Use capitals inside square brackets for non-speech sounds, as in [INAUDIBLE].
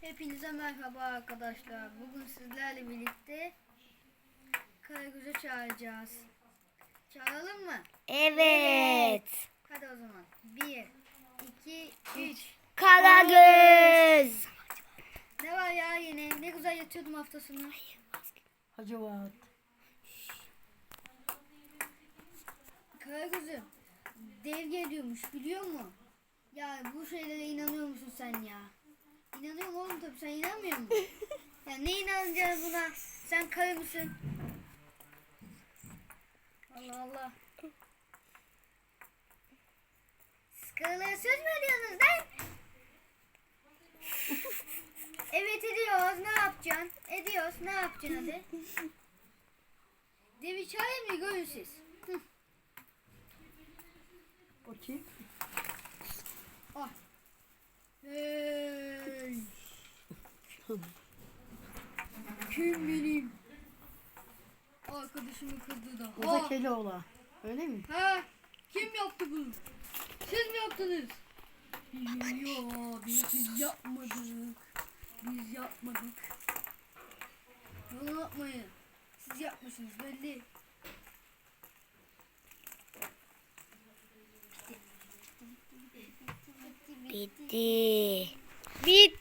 Hepinize merhaba arkadaşlar. Bugün sizlerle birlikte Karagöz'ü çağıracağız. Çağıralım mı? Evet. Hadi o zaman. 1, 2, 3. Karagöz. Ne var ya yine? Ne güzel yatıyordum hafta sonu. Hacavat. Karagöz'üm dev geliyormuş biliyor musun? Ya bu şeylere inanıyor musun sen ya? İnanıyorum oğlum tabii sen inanmıyor musun? [LAUGHS] ya ne inanacağız buna? Sen karı mısın? Allah Allah. Siz karılara söz mü ediyorsunuz lan? [LAUGHS] evet ediyoruz ne yapacaksın? Ediyoruz ne yapacaksın hadi? Devi çağırayım mı. Hı. Bakayım. Kim benim? Arkadaşımı kırdı da. O da. Keloğlan. Öyle mi? Ha? Kim yaptı bunu? Siz mi yaptınız? Yok, biz, biz yapmadık. Biz yapmadık. Yalan yapmayın. Siz yapmışsınız belli. Bitti. Bitti.